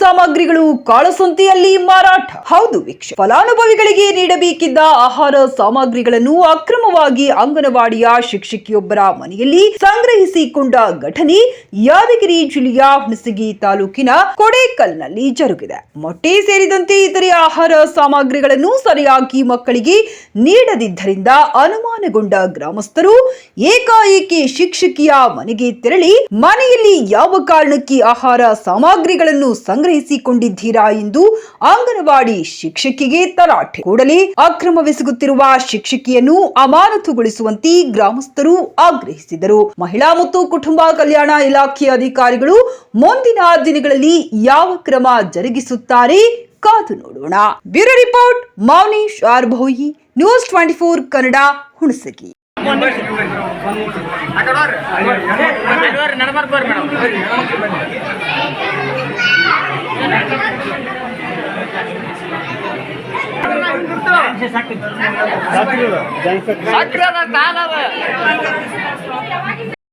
ಸಾಮಗ್ರಿಗಳು ಕಾಳಸಂತೆಯಲ್ಲಿ ಮಾರಾಟ. ಹೌದು ವೀಕ್ಷ. ಫಲಾನುಭವಿಗಳಿಗೆ ನೀಡಬೇಕಿದ್ದ ಆಹಾರ ಸಾಮಗ್ರಿಗಳನ್ನು ಅಕ್ರಮವಾಗಿ ಅಂಗನವಾಡಿಯ ಶಿಕ್ಷಕಿಯೊಬ್ಬರ ಮನೆಯಲ್ಲಿ ಸಂಗ್ರಹಿಸಿಕೊಂಡ ಘಟನೆ ಯಾದಗಿರಿ ಜಿಲ್ಲೆಯ ಹುಣಸಗಿ ತಾಲೂಕಿನ ಕೊಡೇಕಲ್ನಲ್ಲಿ ಜರುಗಿದೆ. ಮೊಟ್ಟೆ ಸೇರಿದಂತೆ ಇತರೆ ಆಹಾರ ಸಾಮಗ್ರಿಗಳನ್ನು ಸರಿಯಾಗಿ ಮಕ್ಕಳಿಗೆ ನೀಡದಿದ್ದರಿಂದ ಅನುಮಾನಗೊಂಡ ಗ್ರಾಮಸ್ಥರು ಏಕಾಏಕಿ ಶಿಕ್ಷಕಿಯ ಮನೆಗೆ ತೆರಳಿ ಮನೆಯಲ್ಲಿ ಯಾವ ಕಾರಣಕ್ಕೆ ಆಹಾರ ಸಾಮಗ್ರಿಗಳನ್ನು ಸಂಗ್ರಹಿಸಿಕೊಂಡಿದ್ದೀರಾ ಎಂದು ಅಂಗನವಾಡಿ ಶಿಕ್ಷಕಿಗೆ ತರಾಟೆ. ಕೂಡಲೇ ಅಕ್ರಮವೆಸಗುತ್ತಿರುವ ಶಿಕ್ಷಕಿಯನ್ನು ಅಮಾನತುಗೊಳಿಸುವಂತೆ ಗ್ರಾಮಸ್ಥರು ಆಗ್ರಹಿಸಿದರು. ಮಹಿಳಾ ಮತ್ತು ಕುಟುಂಬ ಕಲ್ಯಾಣ ಇಲಾಖೆ ಅಧಿಕಾರಿಗಳು ಮುಂದಿನ ದಿನಗಳಲ್ಲಿ ಯಾವ ಕ್ರಮ ಜರುಗಿಸುತ್ತಾರೆ ಕಾದು ನೋಡೋಣ. Bureau report Mounesh R Bhoyi news twenty four Kannada, Hunasagi. ಸಕ್ರೆ ಅದ